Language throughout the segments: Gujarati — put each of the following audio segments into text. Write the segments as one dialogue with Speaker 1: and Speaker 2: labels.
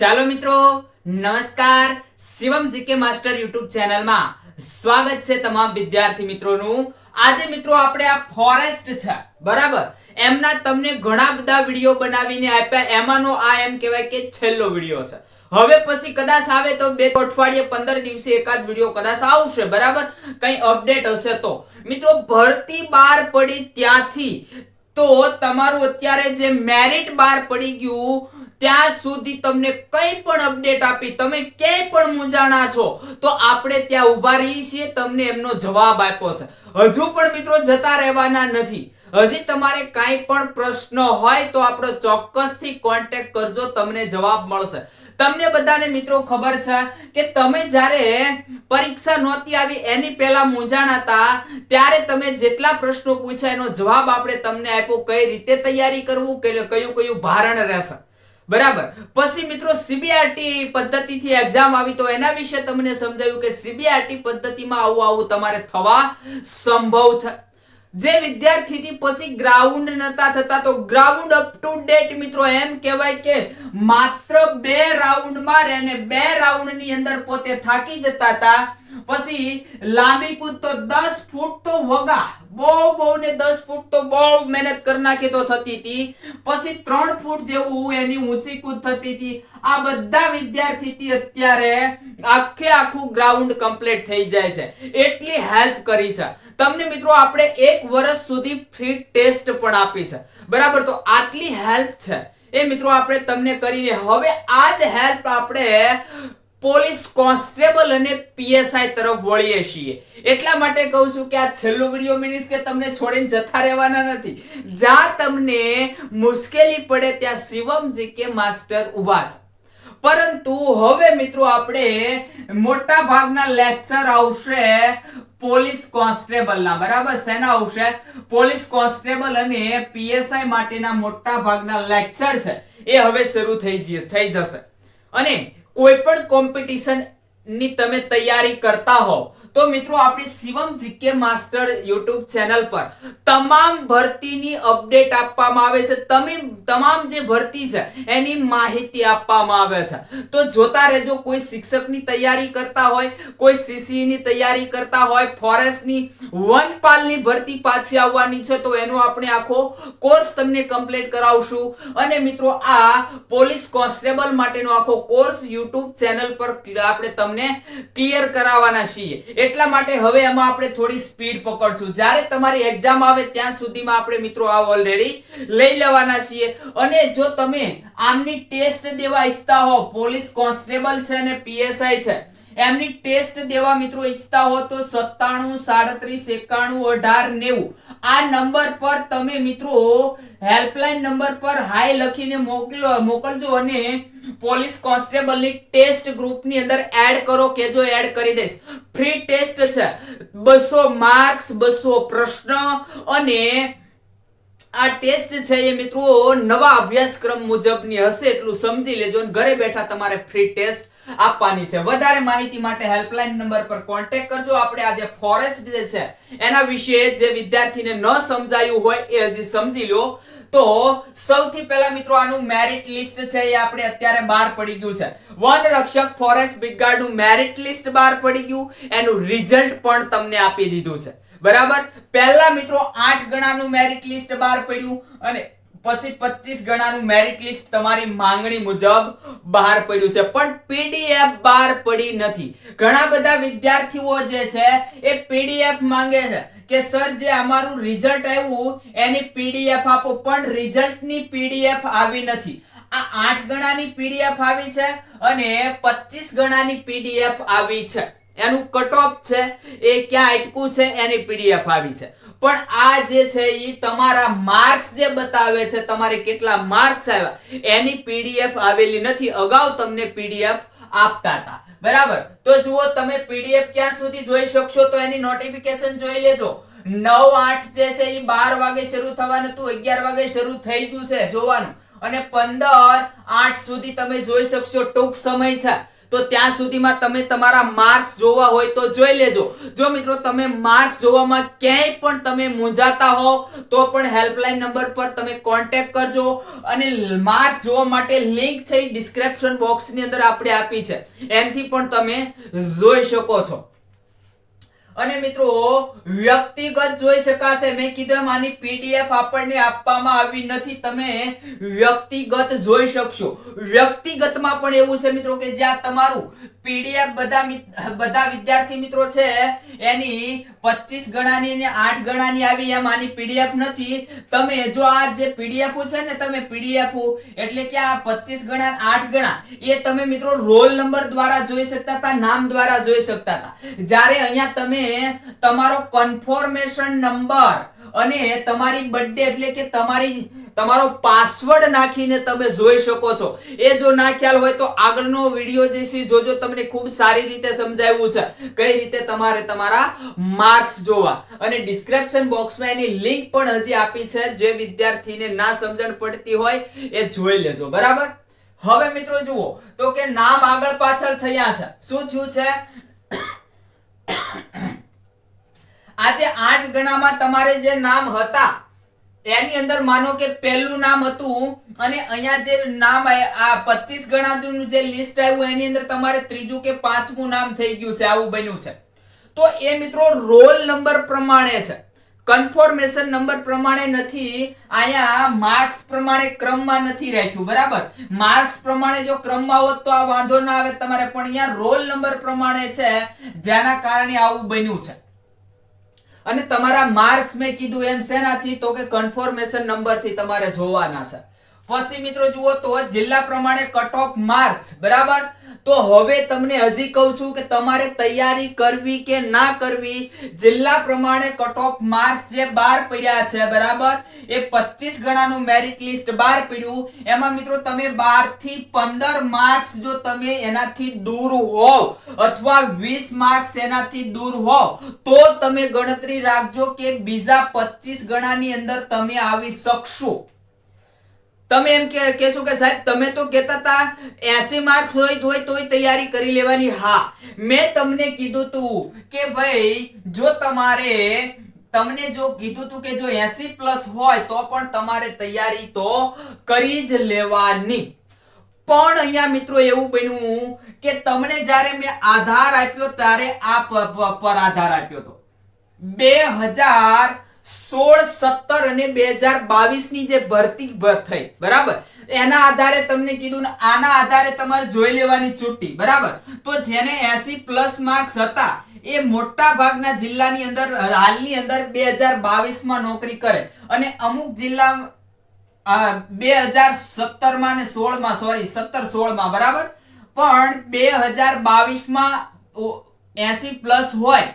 Speaker 1: ચાલો મિત્રો, નમસ્કાર. શિવમ જીકે માસ્ટર યુટ્યુબ ચેનલમાં સ્વાગત છે તમામ વિદ્યાર્થી મિત્રોનું. આજે મિત્રો આપણે આ ફોરેસ્ટ છે, બરાબર? એમના તમને ઘણા બધા વીડિયો બનાવીને આપ્યા. એમાંનો આ એમ કહેવાય કે છેલ્લો વીડિયો છે. હવે પછી કદાચ આવે તો બે અઠવાડિયે પંદર દિવસે એકાદ વીડિયો કદાચ આવશે, બરાબર? કઈ અપડેટ હશે તો. મિત્રો, ભરતી બાર પડી ત્યાંથી તો તમારું અત્યારે જે મેરિટ બાર પડી ગયું ત્યાં સુધી તમને કંઈ પણ અપડેટ આપી, તમે ક્યાંય પણ મૂંઝાણા છો, તો આપણે ત્યાં ઊભા રહીએ છીએ, તમને એમનો જવાબ આપ્યો છે. હજુ પણ મિત્રો જતા રહેવાના નથી. હજી તમારે કાંઈ પણ પ્રશ્ન હોય તો આપણો ચોક્કસથી કોન્ટેક્ટ કરજો, તમને જવાબ મળશે. તમને બધાને મિત્રો ખબર છે કે તમે જ્યારે પરીક્ષા નહોતી આવી, એની પહેલા મૂંઝાણા હતા, ત્યારે તમે જેટલા પ્રશ્નો પૂછ્યા એનો જવાબ આપણે તમને આપ્યો, કઈ રીતે તૈયારી કરવું, કે કયું કયું ભારણ રહેશે. બરાબર. પછી મિત્રો સીબીઆરટી પદ્ધતિથી એક્ઝામ આવી તો એના વિશે તમને સમજાવ્યું કે સીબીઆરટી પદ્ધતિમાં આવું આવું તમારે થવા સંભવ છે. જે વિદ્યાર્થીથી પછી ગ્રાઉન્ડ નતા થતા તો ગ્રાઉન્ડ અપ ટુ ડેટ મિત્રો એમ કહેવાય કે માત્ર બે રાઉન્ડમાં રહે અને બે રાઉન્ડની અંદર પોતે થાકી જતા હતા. પછી લાંબી કૂદ તો 10 ફૂટ તો વગા. બહુ બહુ ને 10 ફૂટ તો બહુ મહેનત કરી નાખી તો થતી હતી. પછી 3 ફૂટ જેવું એની ઊંચી કૂદ થતી હતી. આ બધા વિદ્યાર્થીથી અત્યારે આખે આખું ગ્રાઉન્ડ કમ્પ્લીટ થઈ જાય છે. એટલી હેલ્પ કરી છે. તમને મિત્રો આપણે એક વર્ષ સુધી ફ્રી ટેસ્ટ પણ આપી છે. બરાબર? તો આટલી હેલ્પ છે. એ મિત્રો આપણે તમને કરીને હવે આ જ હેલ્પ આપણે પોલીસ કોન્સ્ટેબલ અને પીએસઆઈ તરફ વળીએ છીએ. એટલા માટે કહું છું કે આ છેલ્લો વીડિયો મીન્સ કે તમને છોડીને જતા રહેવાના નથી. જ્યાં તમને મુશ્કેલી પડે ત્યાં શિવમ કે માસ્ટર ઊભા છે. પરંતુ હવે મિત્રો આપણે મોટા ભાગના લેક્ચર આવશે પોલીસ કોન્સ્ટેબલના. બરાબર શેના આવશે? પોલીસ કોન્સ્ટેબલ અને પીએસઆઈ માટેના મોટા ભાગના લેક્ચર છે. એ હવે શરૂ થઈ થઈ જશે. અને કોઈ પણ કોમ્પિટિશનની તમે તૈયારી કરતા હો તો મિત્રો, આપણી Shivam GK master YouTube channel પર તમામ ભરતીની અપડેટ આપવામાં આવે છે. તમે, તમામ જે ભરતી છે, એની માહિતી આપવામાં આવે છે. તો જોતા રહેજો, કોઈ શિક્ષકની તૈયારી કરતા હોય, કોઈ સીસીની તૈયારી કરતા હોય, ફોરેસ્ટની વનપાલની ભરતી પાછી આવવાની છે, તો એનો આપણે આખો કોર્સ તમને કમ્પ્લીટ કરાવશું. અને મિત્રો, આ પોલીસ કોન્સ્ટેબલ માટેનો આખો કોર્સ યુટ્યુબ ચેનલ પર આપણે તમને ક્લિયર કરાવવાના છીએ. એટલા માટે હવે એમાં આપણે થોડી સ્પીડ પકડશું. જ્યારે તમારી એક્ઝામ આવે ત્યાં સુધીમાં આપણે મિત્રો આ ઓલરેડી લઈ લેવાના છીએ. અને જો તમે આમની ટેસ્ટ દેવા ઈચ્છતા હો પોલીસ કોન્સ્ટેબલ છે અને પીએસઆઈ છે, એમની ટેસ્ટ દેવા મિત્રો ઈચ્છતા હો તો સત્તાણું, સાડત્રીસ, એકાણું, અઢાર, નેવું. આ નંબર પર તમે મિત્રો હેલ્પલાઇન નંબર પર હાય લખીને મોકલો, મોકલજો અને પોલીસ કોન્સ્ટેબલની ટેસ્ટ ગ્રુપની અંદર એડ કરો કે જો એડ કરી દઈશ. ફ્રી ટેસ્ટ છે. બસો માર્ક્સ, બસો પ્રશ્ન અને આ ટેસ્ટ છે એ મિત્રો નવા અભ્યાસક્રમ મુજબની હશે એટલું સમજી લેજો ઘરે બેઠા તમારે ફ્રી ટેસ્ટ આપવાની છે. વધારે માહિતી માટે હેલ્પલાઇન નંબર પર કોન્ટેક્ટ કરજો. આપણે આજે ફોરેસ્ટ જે છે. એના વિશે જે વિદ્યાર્થીને ન સમજાયું હોય એ હજી સમજી લો. તો સૌથી પહેલા મિત્રો આનું મેરિટ લિસ્ટ છે એ આપણે અત્યારે બહાર પડી ગયું છે. વન રક્ષક ફોરેસ્ટ બીટગાર્ડનું મેરિટ લિસ્ટ બહાર પડી ગયું. એનું રિઝલ્ટ પણ તમને આપી દીધું છે. બરાબર? પહેલા મિત્રો આઠ ગણાનું મેરિટ લિસ્ટ બહાર પડ્યું અને પછી 25 ગણાનું મેરિટ લિસ્ટ તમારી માંગણી મુજબ બહાર પડ્યું છે. પણ પીડીએફ બહાર પડી નથી. ઘણા બધા વિદ્યાર્થીઓ જે છે એ પીડીએફ માંગે છે. કે સર, જે અમારું રિઝલ્ટ આવ્યું, એની પીડીએફ આપો. પણ રિઝલ્ટની પીડીએફ આવી નથી. આ આઠ ગણાની પીડીએફ આવી છે અને 25 ગણાની પીડીએફ આવી છે. એનું કટ ઓફ છે. એ ક્યાં અટકું છે? એની પીડીએફ આવી છે. પણ આ જે છે એ તમારા માર્ક્સ જે બતાવે છે, તમારે કેટલા માર્ક્સ આવ્યા, એની પીડીએફ આવેલી નથી. અગાઉ તમને પીડીએફ આપતા હતા. બરાબર? તો જુઓ, તમે પીડીએફ ક્યાં સુધી જોઈ શકશો તો એની નોટિફિકેશન જોઈ લેજો. નવ આઠ જે છે એ બાર વાગે શરૂ થવાનું હતું, અગિયાર વાગે શરૂ થઈ ગયું છે, જોવાનું. અને પંદર આઠ સુધી તમે જોઈ શકશો, ટૂંક સમય છે. તો ત્યાં સુધીમાં તમે તમારા માર્ક્સ જોવા હોય તો જોઈ લેજો. જો મિત્રો તમે માર્ક્સ જોવામાં ક્યાંય પણ તમે મૂંઝાતા હો, તો પણ હેલ્પલાઇન નંબર પર તમે કોન્ટેક્ટ કરજો અને માર્ક્સ જોવા માટે લિંક છે ડિસ્ક્રિપ્શન બોક્સની અંદર આપણે આપી છે. એનથી પણ તમે જોઈ શકો છો. અને મિત્રો, વ્યક્તિગત જોઈ શકાશે. મેં કીધું એમ, આની પીડીએફ આપણને આપવામાં આવી નથી. તમે વ્યક્તિગત જોઈ શકશો. વ્યક્તિગતમાં પણ એવું છે મિત્રો કે જ્યાં તમારું પીડીએફ બધા બધા વિદ્યાર્થી મિત્રો છે, એની 25 ગણાની ને આઠ ગણાની આવી એમ આની પીડીએફ નથી. તમે જો આ જે પીડીએફ છે ને, તમે પીડીએફ એટલે કે આ 25 ગણા, આઠ ગણા, એ તમે મિત્રો રોલ નંબર દ્વારા જોઈ શકતા હતા, નામ દ્વારા જોઈ શકતા હતા. જ્યારે અહીંયા તમે તમારો કન્ફર્મેશન નંબર અને તમારી બર્થડે એટલે કે તમારી, તમારો પાસવર્ડ નાખીને તમે જોઈ શકો છો. એ જો ના ખ્યાલ હોય તો આગળનો વીડિયો જે છે, જોજો, તમને ખૂબ સારી રીતે સમજાવ્યું છે. કઈ રીતે તમારે તમારા માર્ક્સ જોવા. અને ડિસ્ક્રિપ્શન બોક્સમાં એની લિંક પણ હજી આપી છે. જે વિદ્યાર્થીને ના સમજણ પડતી હોય એ જોઈ લેજો. બરાબર? હવે મિત્રો જુઓ, તો કે નામ આગળ પાછળ થયા છે. શું થયું છે? આજે આઠ ગણામાં તમારે જે નામ હતા, એની અંદર માનો કે પહેલું નામ હતું અને અહીંયા જે નામ આ- 25 ગણાનું જે લિસ્ટ આવ્યું, એની અંદર તમારે ત્રીજું કે પાંચમું નામ થઈ ગયું છે, આવું બન્યું છે. તો એ મિત્રો રોલ નંબર પ્રમાણે છે. કન્ફોર્મેશન નંબર પ્રમાણે નથી, અહીંયા માર્ક્સ પ્રમાણે ક્રમમાં નથી રાખ્યું, બરાબર? માર્ક્સ પ્રમાણે જો ક્રમમાં હોત તો આ વાંધો ના આવે તમારે, પણ અહીંયા રોલ નંબર પ્રમાણે છે, જેના કારણે આવું બન્યું છે. અને તમારા માર્ક્સ મેં કીધું એમ શેનાથી? તો કે કન્ફર્મેશન નંબરથી તમારે જોવાના છે. પછી મિત્રો, જુઓ તો જિલ્લા પ્રમાણે કટ ઓફ માર્ક્સ બરાબર? તો હવે તમને હજી કહું છું કે તમારે તૈયારી કરવી કે ના કરવી, જિલ્લા પ્રમાણે કટ ઓફ માર્ક્સ જે બહાર પડ્યા છે, બરાબર? એ 25 ગણાનું મેરિટ લિસ્ટ બહાર પડ્યું. એમાં મિત્રો, તમે 12 થી 15 માર્ક્સ જો તમે એનાથી દૂર હોવ અથવા 20 માર્ક્સ એનાથી દૂર હોવ તો તમે ગણતરી રાખજો કે બીજા 25 ગણાની અંદર તમે આવી શકશો. તમે એમ કે, કહેશો કે સાહેબ, તમે તો કહેતા હતા એસી માર્ક્સ હોય તોય તોય તૈયારી કરી લેવાની, હા. મેં તમને કીધું તું કે ભાઈ, જો તમારે, તમને જો કીધું તું કે જો 80 પ્લસ હોય તો પણ તમારે તૈયારી તો કરી જ લેવાની. પણ અહીંયા મિત્રો એવું બન્યું કે તમને જ્યારે મેં આધાર આપ્યો ત્યારે આ પર આધાર આપ્યો હતો. બે હજાર સોળ સત્તર અને બે હજાર બાવીસની જે ભરતી થઈ, બરાબર? એના આધારે તમને કીધું ને આના આધારે તમારે જોઈ લેવાની છુટ્ટી બરાબર? તો જેને એસી પ્લસ માર્ક્સ હતા, એ મોટા ભાગના જિલ્લાની અંદર, હાલની અંદર બે હજાર બાવીસમાં નોકરી કરે. અને અમુક જિલ્લા બે હજાર સત્તરમાં ને સોળમાં, સોરી, સત્તર સોળમાં, બરાબર? પણ બે હજાર બાવીસમાં એસી પ્લસ હોય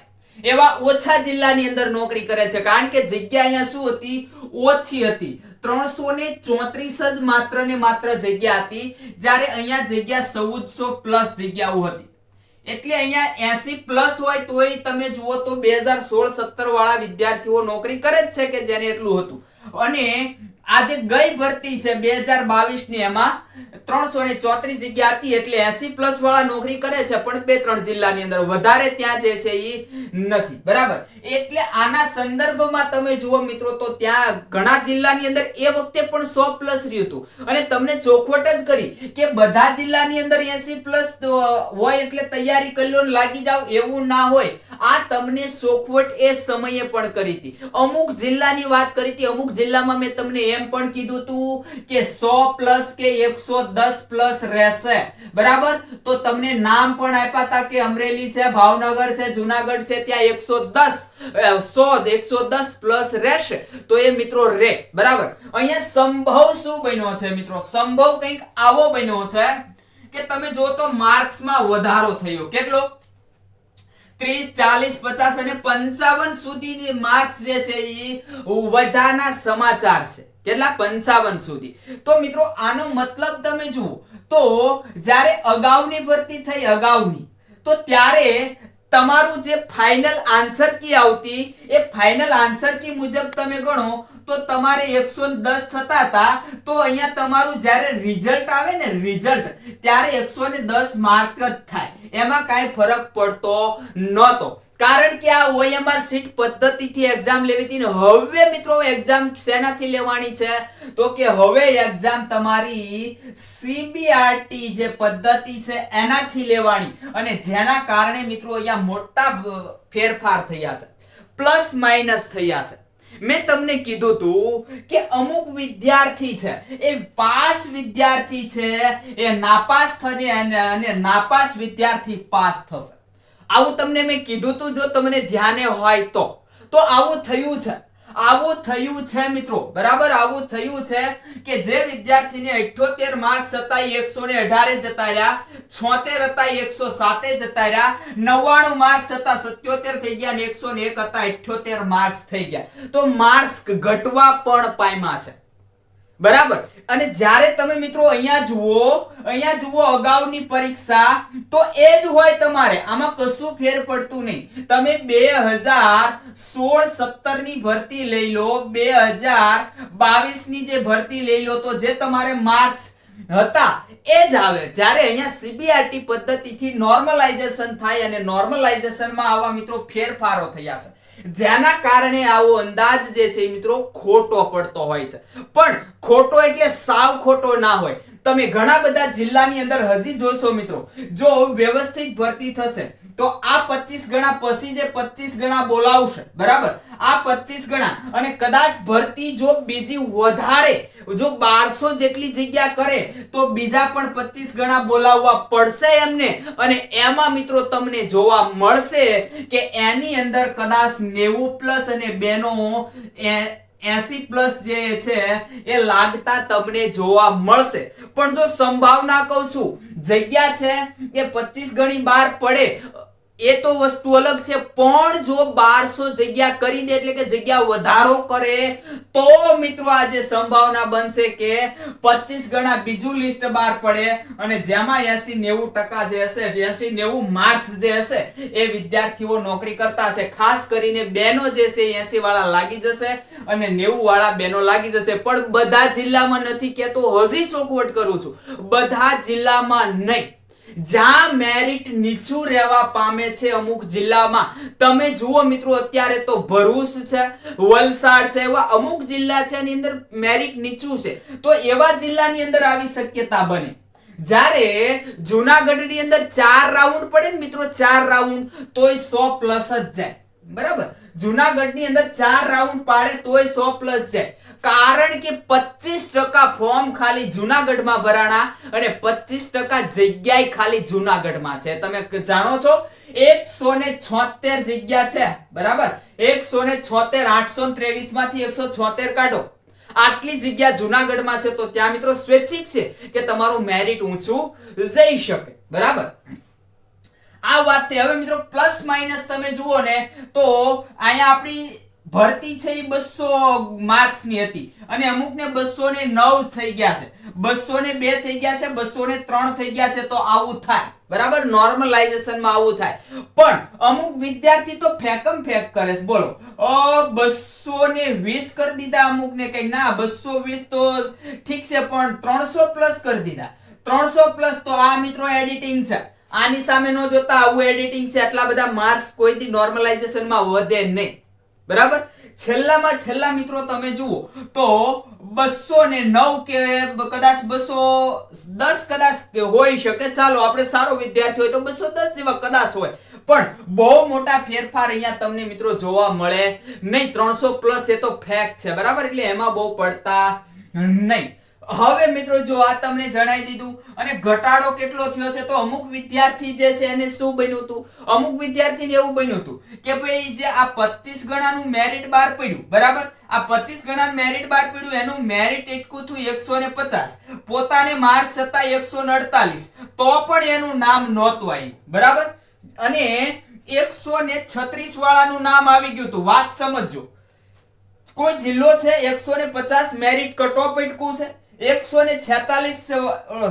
Speaker 1: એવા ઓછા જિલ્લાની અંદર નોકરી કરે છે. કારણ કે જગ્યા અહીંયા શું હતી? ઓછી હતી. ત્રણસો ને ચોત્રીસ જ માત્ર ને માત્ર જગ્યા હતી. જ્યારે અહીંયા જગ્યા ચૌદસો પ્લસ જગ્યાઓ હતી. એટલે અહીંયા એસી પ્લસ હોય તોય તમે જુઓ તો બે હજાર સોળ સત્તર વાળા વિદ્યાર્થીઓ નોકરી કરે જ છે કે જેને એટલું હતું. અને આજે ગઈ ભરતી છે બે હજાર બાવીસની એમાં ત્રણસો ને ચોત્રીસ જગ્યા હતી એટલે એસી પ્લસ વાળા નોકરી કરે છે, પણ બે ત્રણ જિલ્લાની અંદર વધારે ત્યાં જે છે એ નથી. બરાબર? એટલે આના સંદર્ભમાં તમે જુઓ મિત્રો, તો ત્યાં ઘણા જિલ્લાની અંદર એ વખતે પણ સો પ્લસ રહ્યું હતું. અને તમને ચોખવટ જ કરી કે બધા જિલ્લાની અંદર એસી પ્લસ હોય એટલે તૈયારી કરી લો લાગી જાવ, એવું ના હોય. આ તમને ચોખવટ એ સમયે પણ કરી હતી. અમુક જિલ્લાની વાત કરી હતી, અમુક જિલ્લામાં મેં તમને એમ પણ કીધું તું કે સો પ્લસ કે એકસો દસ પ્લસ રહેશે. બરાબર? તો તમને નામ પણ આપ્યા હતા કે અમરેલી છે, ભાવનગર છે, જુનાગઢ છે, ત્યાં એકસો દસ સો પ્લસ રહેશે. તો એ મિત્રો રે. બરાબર? અહીંયા સંભવ શું બન્યો છે મિત્રો? સંભવ કંઈક આવો બન્યો છે કે તમે જો તો માર્ક્સમાં વધારો થયો. કેટલો? ત્રીસ, ચાલીસ, પચાસ અને પંચાવન સુધીની માર્ક્સ જે છે એ વધારાના સમાચાર છે. કેટલા? પંચાવન સુધી. તો મિત્રો, આનો મતલબ તમે જુઓ. તો જ્યારે અગાઉની ભરતી થઈ, અગાઉની, તો ત્યારે તમારું જે ફાઇનલ આન્સર કી આવતી, એ ફાઇનલ આન્સર કી મુજબ તમે ગણો, તો તમારે એકસો દસ થતા હતા. તો અહીંયા તમારું જ્યારે રિઝલ્ટ આવે ને રિઝલ્ટ ત્યારે એકસો ને દસ માર્ક જ થાય. એમાં કાંઈ ફરક પડતો નહોતો. કારણ કે આ ઓએમઆર સીટ પદ્ધતિથી એક્ઝામ લેવી હતી હવે મિત્રો એક્ઝામ શેનાથી લેવાની છે? તો કે હવે એક્ઝામ તમારી સીબીઆરટી જે પદ્ધતિ છે એનાથી લેવાની. અને જેના કારણે મિત્રો અહીંયા મોટા ફેરફાર થયા છે. પ્લસ માઇનસ થયા છે. મેં તમને કીધું તું કે અમુક વિદ્યાર્થી છે, એ પાસ વિદ્યાર્થી છે, એ નાપાસ થશે અને નાપાસ વિદ્યાર્થી પાસ થશે. આવું તમને મેં કીધું તું જો તમને ધ્યાને હોય તો. તો આવું થયું છે. આવું થયું છે મિત્રો. બરાબર? આવું થયું છે કે જે વિદ્યાર્થીને 78 માર્ક્સ હતા એ 118 જતા રહ્યા 76 હતા એકસો 107 જતા રહ્યા 99 માર્ક્સ હતા 77 થઈ ગયા અને 101 હતા 78 માર્ક્સ થઈ ગયા. તો માર્ક્સ ઘટવા પણ પામ્યા છે. બરાબર? અને જ્યારે તમે મિત્રો અહીંયા જુઓ અહીંયા જુઓ અગાઉની પરીક્ષા, તો એ જ હોય તમારે. આમાં કશું ફેર પડતું નહીં. તમે બે હજાર સોળ સત્તરની ભરતી લઈ લો. બે હજાર બાવીસની જે ભરતી લઈ લો, તો જે તમારે માર્ક્સ હતા, એ જ આવે. જ્યારે અહીંયા સીબીઆરટી પદ્ધતિથી નોર્મલાઇઝેશન થાય અને નોર્મલાઇઝેશનમાં આવા મિત્રો ફેરફારો થયા છે. જેના કારણે આવો અંદાજ જે છે મિત્રો ખોટો પડતો હોય છે. પણ ખોટો એટલે સાવ ખોટો ના હોય. તમે ઘણા બધા જિલ્લાની અંદર હજી જોશો મિત્રો. જો વ્યવસ્થિત ભરતી થશે, તો આ 25 ગણા પછી જે 25 ગણા બોલાવશે, બરાબર? આ 25 ગણા. અને કદાચ ભરતી જો બીજી વધારે, જો 1200 જેટલી જગ્યા કરે, તો બીજા પણ 25 ગણા બોલાવવા પડશે એમને. અને એમાં મિત્રો તમને જોવા મળશે કે એની અંદર કદાચ 90 પ્લસ અને બેનો એસી પ્લસ જે છે, એ લાગતા તમને જોવા મળશે. પણ જો સંભાવના કહું છું, જગ્યા છે, એ 25 ગણી બહાર પડે એ તો વસ્તુ અલગ છે, પણ જો બારસો જગ્યા કરી દે એટલે કે જગ્યા વધારો કરે, તો મિત્રો આજે સંભાવના બનશે કે 25 ગણા બીજું લિસ્ટ બહાર પડે અને જેમાં 80 90 ટકા જે હશે 80 90 માર્ક્સ જે હશે, એ વિદ્યાર્થીઓ નોકરી કરતા હશે. ખાસ કરીને બેનો જે છે, એસી વાળા લાગી જશે અને 90 વાળા બેનો લાગી જશે. પણ બધા જિલ્લામાં નથી કહેતો હજી ચોખવટ કરું છું. બધા જિલ્લામાં નહીં. જ્યાં મેરિટ નીચું રહેવા પામે છે અમુક જિલ્લામાં. તમે જુઓ મિત્રો, અત્યારે તો ભરૂચ છે, વલસાડ છે, એવા અમુક જિલ્લા છે, એની અંદર મેરિટ નીચું છે. તો એવા જિલ્લાની અંદર આવી શક્યતા બને. જ્યારે જુનાગઢની અંદર ચાર રાઉન્ડ પડે ને મિત્રો, ચાર રાઉન્ડ તોય સો પ્લસ જ જાય. બરાબર? જુનાગઢની અંદર ચાર રાઉન્ડ પાડે, તોય સો પ્લસ જાય. કારણ કે 25% ટકા ફોર્મ ખાલી જુનાગઢમાં ભરાણા અને 25% ટકા જગ્યાએ ખાલી જુનાગઢમાં છે. તમે જાણો છો? એકસો ને છોતેર જગ્યા છે. બરાબર? એકસો ને છોતેર, આઠસો ત્રેવીસમાંથી એકસો છોતેર કાઢો. આટલી જગ્યા જુનાગઢમાં છે તો ત્યાં મિત્રો સ્વૈચ્છિક છે કે તમારું મેરિટ ઊંચું જઈ શકે. બરાબર? આ વાત હવે મિત્રો પ્લસ માઇનસ તમે જુઓ ને તો અહીંયા આપણી ભરતી છે એ બસો માર્ક્સની હતી. અને અમુક ને બસો ને નવ થઈ ગયા છે. બસો ને બે થઈ ગયા છે બસો ને ત્રણ થઈ ગયા છે, તો આવું થાય. બરાબર? નોર્મલાઇઝેશનમાં આવું થાય. પણ અમુક વિદ્યાર્થી તો ફેકમ ફેક કરે છે. બોલો. બસો ને વીસ કરી દીધા અમુક ને કઈ. ના, બસો વીસ તો ઠીક છે, પણ ત્રણસો પ્લસ કરી દીધા. ત્રણસો પ્લસ તો આ મિત્રો એડિટિંગ છે. આની સામે ન જોતા આવું એડિટિંગ છે. આટલા બધા માર્ક્સ કોઈ દી નોર્મલાઇઝેશનમાં વધે નહીં. બરાબર? છેલ્લામાં છેલ્લા મિત્રો તમે જુઓ તો બસો ને નવ કે કદાચ બસો દસ કદાચ હોઈ શકે. ચાલો, આપણે સારો વિદ્યાર્થી હોય તો બસો દસ જેવા કદાચ હોય. પણ બહુ મોટા ફેરફાર અહીંયા તમને મિત્રો જોવા મળે નહીં. ત્રણસો પ્લસ એ તો ફેક છે, બરાબર? એટલે એમાં બહુ પડતા નહીં. હવે મિત્રો જો આ તમને જણાવી દીધું અને ઘટાડો કેટલો થયો છે, તો અમુક વિદ્યાર્થી જે છે એને શું બન્યું હતું? અમુક વિદ્યાર્થીને એવું બન્યું હતું કે ભાઈ જે આ 25 ગણાનું મેરિટ બહાર પડ્યું, બરાબર? આ 25 ગણાનું મેરિટ બહાર પડ્યું, એનું મેરિટ એટલું થયું 150 પોતાને માર્ક હતા 148 તો પણ એનું નામ નહોતું આવ્યું, બરાબર? અને 136 વાળાનું નામ આવી ગયું હતું. વાત સમજજો. કોઈ જિલ્લો છે, એકસો ને પચાસ મેરિટ કટઓફ એટકું છે? એકસો ને છેતાલીસ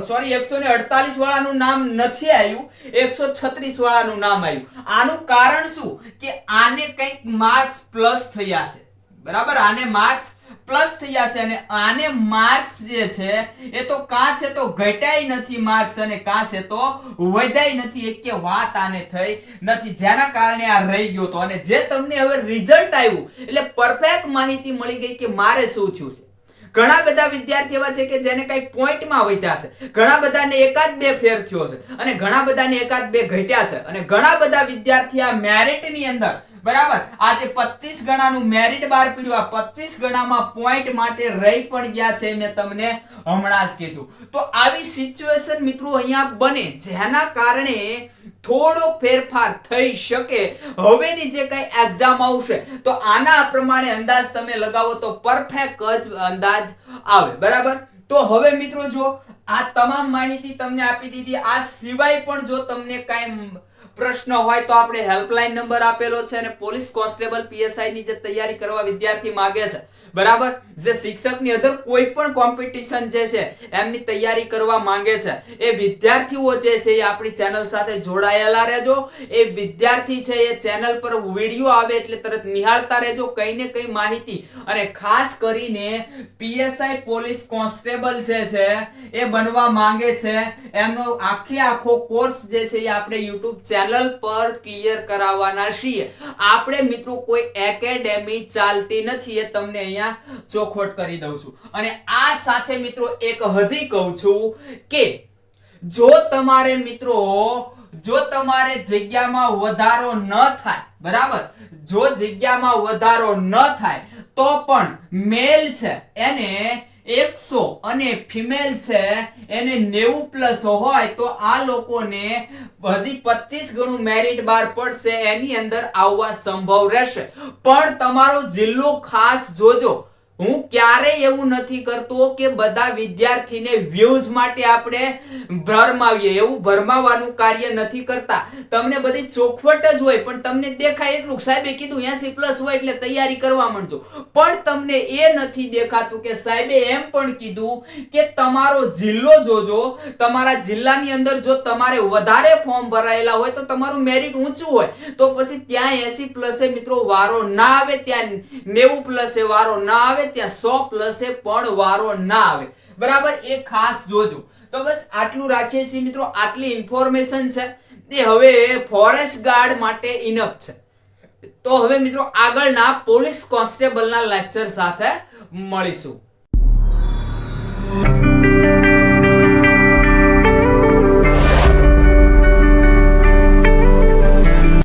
Speaker 1: સોરી એકસો ને અડતાલીસ વાળાનું નામ નથી આવ્યું, એકસો છત્રીસ વાળાનું નામ આવ્યું. આનું કારણ શું? કે આને કંઈક માર્ક્સ પ્લસ થયા છે. બરાબર? આને માર્ક્સ પ્લસ થયા છે અને આને માર્ક્સ જે છે, એ તો કાં છે તો ઘટાય નથી માર્ક્સ અને કાં છે તો વધાય નથી. એક કે વાત આને થઈ નથી. જેના કારણે આ રહી ગયો તો અને જે તમને હવે રિઝલ્ટ આવ્યું, એટલે પરફેક્ટ માહિતી મળી ગઈ કે મારે શું થયું છે. ઘણા બધા વિદ્યાર્થી એવા છે કે જેને કઈ પોઈન્ટમાં વધ્યા છે. ઘણા બધાને એકાદ બે ફેર થયો છે અને ઘણા બધાને એકાદ બે ઘટ્યા છે. અને ઘણા બધા વિદ્યાર્થી આ મેરિટની અંદર, બરાબર? આજે 25 ગણાનું મેરિટ બહાર પીડ્યું. આ 25 ગણામાં પોઈન્ટ માટે રહી પણ ગયા છે, મેં તમને હમણાં જ કીધું. તો આવી સિચ્યુએશન મિત્રો અહીંયા બને, જેના કારણે થોડો ફેરફાર થઈ શકે. હવેની જે કઈ એક્ઝામ આવશે, તો આના પ્રમાણે અંદાજ તમે લગાવો તો પરફેક્ટ જ અંદાજ આવે. બરાબર? તો હવે મિત્રો જો આ તમામ માહિતી તમને આપી દીધી. આ સિવાય પણ જો તમને કાંઈ પ્રશ્ન હોય તો આપણે હેલ્પલાઇન નંબર આપેલો છે અને પોલીસ કોન્સ્ટેબલ પીએસઆઈ ની જે તૈયારી કરવા વિદ્યાર્થી માંગે છે. બરાબર? જે શિક્ષકની અંદર કોઈ પણ કોમ્પિટિશન જે છે, એમની તૈયારી કરવા માંગે છે. એ વિદ્યાર્થીઓ જે છે એ આપણી ચેનલ સાથે જોડાયેલા રહેજો. એ વિદ્યાર્થી છે એ ચેનલ પર વીડિયો આવે એટલે તરત નિહાળતા રહેજો, કઈ ને કઈ માહિતી. અને ખાસ કરીને પીએસઆઈ પોલીસ કોન્સ્ટેબલ જે છે એ બનવા માંગે છે. એમનો આખે આખો કોર્સ જે છે એ આપણે યુટ્યુબ ચેનલ પર ક્લિયર કરાવવાના છીએ. આપણે મિત્રો કોઈ એકેડેમી ચાલતી નથી એ તમને અહીંયા ચોખવટ કરી દઉં છું. અને આ સાથે મિત્રો એક હજી કહું છું કે જો તમારે મિત્રો, જો તમારે જગ્યામાં વધારો ન થાય, બરાબર? જો જગ્યામાં વધારો ન થાય, તો પણ મેલ છે એને એકસો અને ફિમેલ છે, એને નેવું પ્લસ હોય તો આ લોકોને હજી પચીસ ગણું મેરિટ બાર પડશે, એની અંદર આવવા સંભવ રહેશે. પણ તમારો જિલ્લો ખાસ જોજો હું ક્યારેય એવું નથી કરતો કે બધા વિદ્યાર્થીને વ્યૂઝ માટે આપણે ભરમાવીએ. એવું ભરમાવાનું કાર્ય નથી કરતા. તમને બધી ચોખવટ જ હોય, પણ તમને દેખાય એટલું. સાહેબે કીધું, એસી પ્લસ હોય એટલે તૈયારી કરવા માંડજો. પણ તમને એ નથી દેખાતું કે સાહેબે એમ પણ કીધું કે તમારો જિલ્લો જોજો. તમારા જિલ્લાની અંદર જો તમારે વધારે ફોર્મ ભરાયેલા હોય તો તમારું મેરિટ ઊંચું હોય. તો પછી ત્યાં 80 પ્લસે મિત્રો વારો ના આવે, ત્યાં 90 પ્લસે વારો ના આવે ત્યાં સો પ્લસે પણ વારો ના આવે. બરાબર? એ ખાસ જોજો. તો બસ આટલું રાખીએ છીએ મિત્રો. આટલી ઇન્ફોર્મેશન છે. એ હવે ફોરેસ્ટ ગાર્ડ માટે ઇનફ છે. તો હવે મિત્રો આગળના પોલીસ કોન્સ્ટેબલના લેક્ચર સાથે મળીશું.